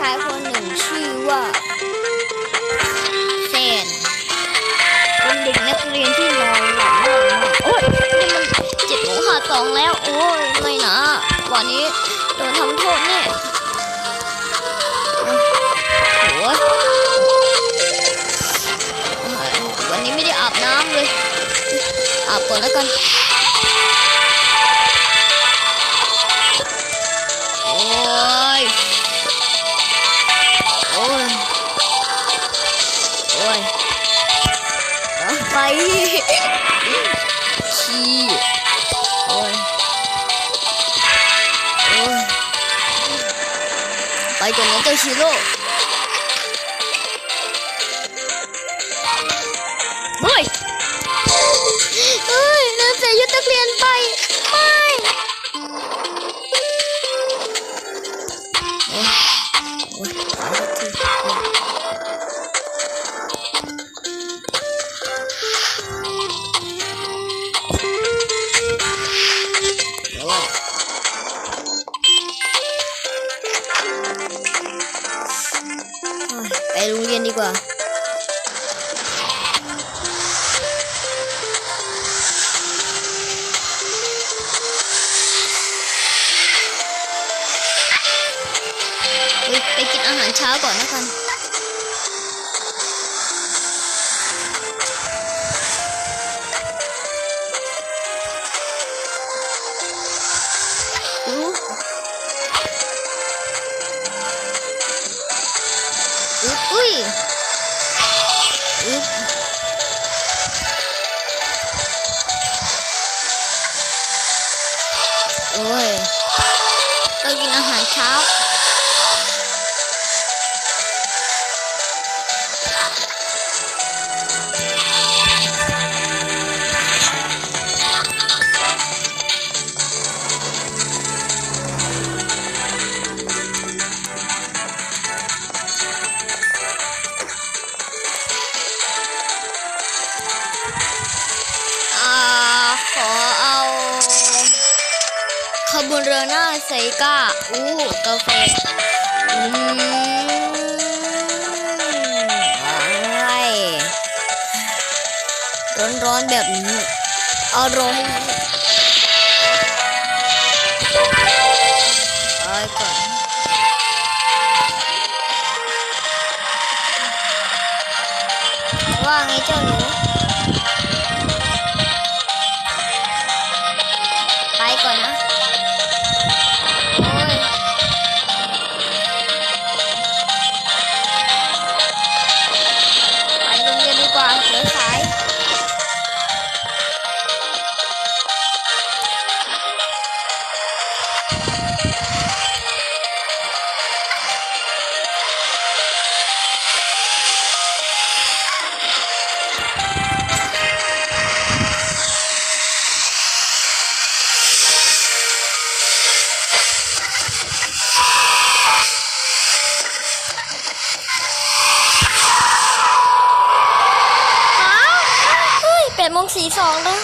ชายคนหนึ่งชื่อว่าเซนเป็นเด็กนักเรียนที่นอนหลับมากโอ๊ยนี่มันเจ็ดโมงห้าสองแล้ว โอ้ยไม่นะวันนี้โดนทำโทษแน่โอ้ยวันนี้ไม่ได้อาบน้ำเลย อาบก่อนแล้วกันโอ้ เอาไปขี้โอ้ยโอ้ยไปก่อนนะ กินอาหารเช้าก่อนนะกันอืออุ้ยอุ๊ยโอ้ยเรากินอาหารเช้า นาร่าใส่ก้าอู้กาแฟอืมอะไรร้อนๆแบบนี้อร่อยไปก่อนว่าไงเจ้าหนู ฮ้ยแปดโมงสี่สองแล้ว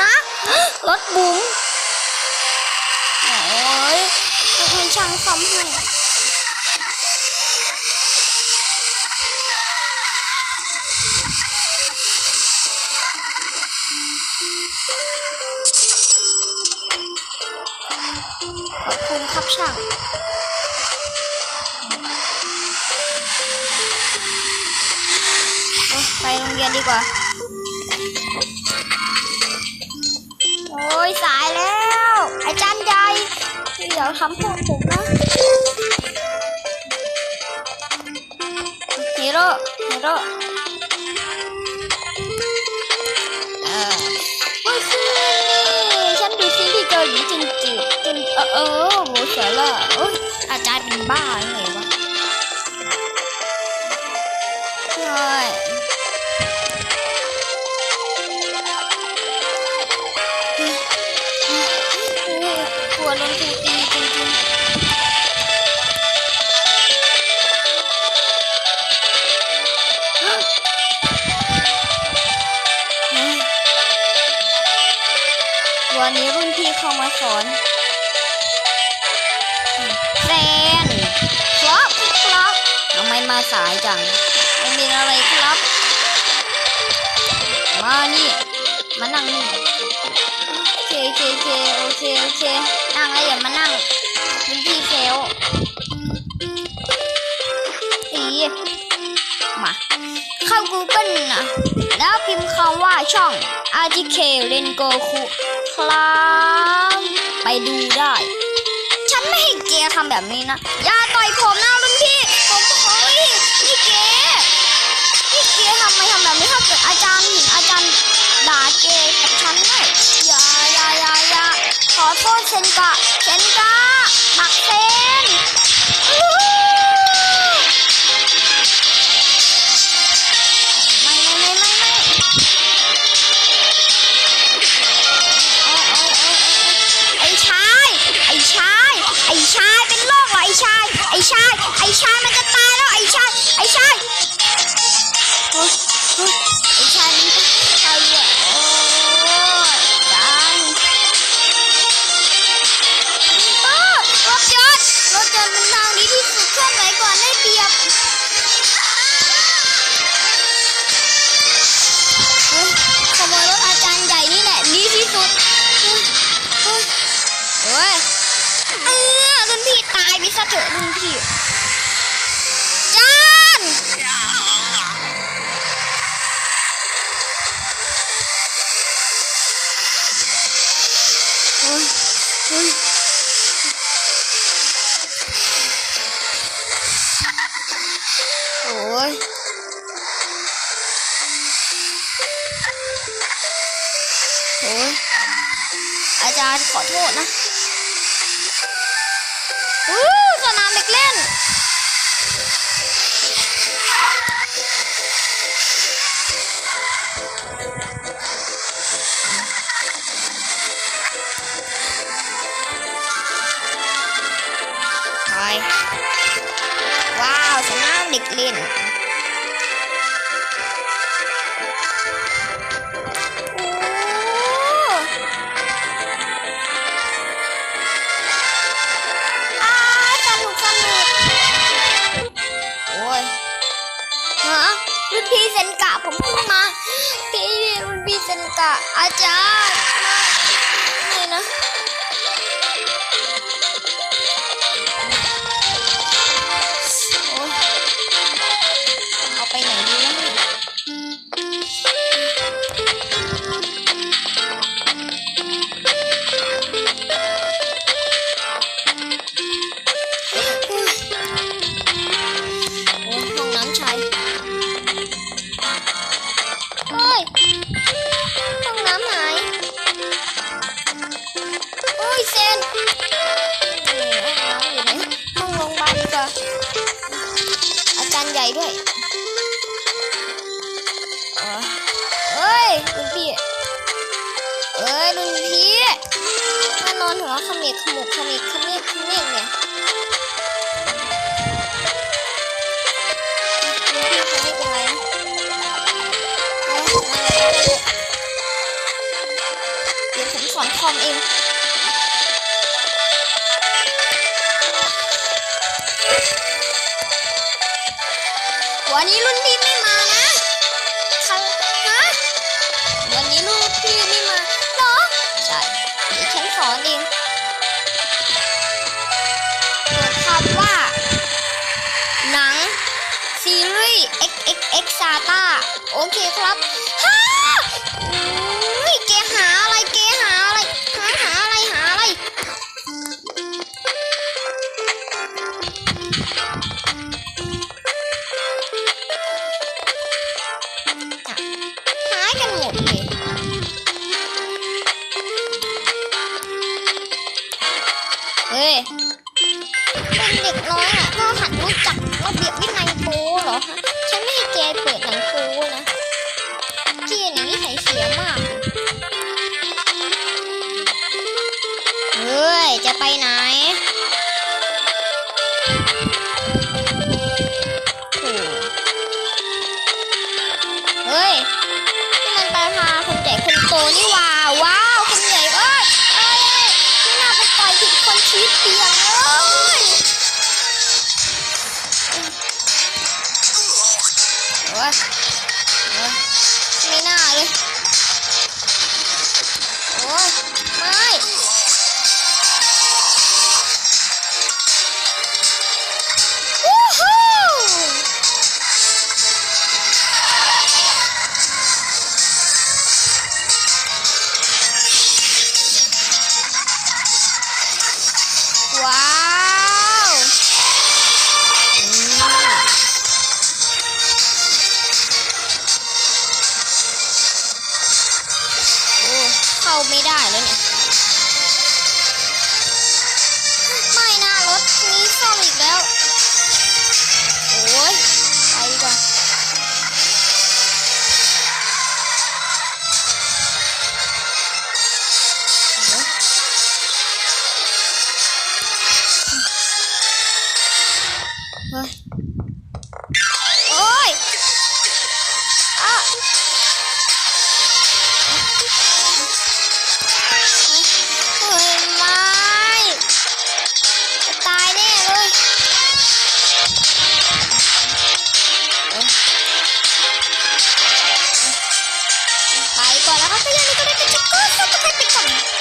ฮะรถบุ๋มโอ้ยจะให้ช่างซ่อมให้ รับช่างไปโรงเรียนดีกว่า โอ้ยสายแล้ว อาจารย์ใหญ่เดี๋ยวทำพวกผมนะฮีโร่ฮีโร่ เออโหเสียเลยเอ้อาจารย์เป็นบ้าเลยวะเฮ้ยกลัโดตีวันนี้รุ่นพี่เข้ามาสอน ไมมาสายจังไม่มีอะไรครับ มานี่ มานั่งนี่ โอเคโอเคโอเคโอเคเค นั่งแล้วอย่ามานั่งเป็นพี่เซลสีมา เข้า Google นะแล้วพิมพ์คำว่าช่อง RTK เรนโกคุครับไปดูได้ ฉันไม่ให้เกียทำแบบนี้นะ อย่าต่อยผมนะ โทษเซนกะเซนกะหมักเซ ยโอ้ยอาจารย์ขอโทษนะ กัอาจารย์นี่นะโอ้เอาไปไหนดีวะ มกขมุกขมิกขมิกขมิกเนี่ยเดี๋ยวผมสอนคอมเอง เคครับฮ่านี่แกหาอะไรเกหาอะไร หาหาอะไรหาอะไร เไปไหน อีกแล้ว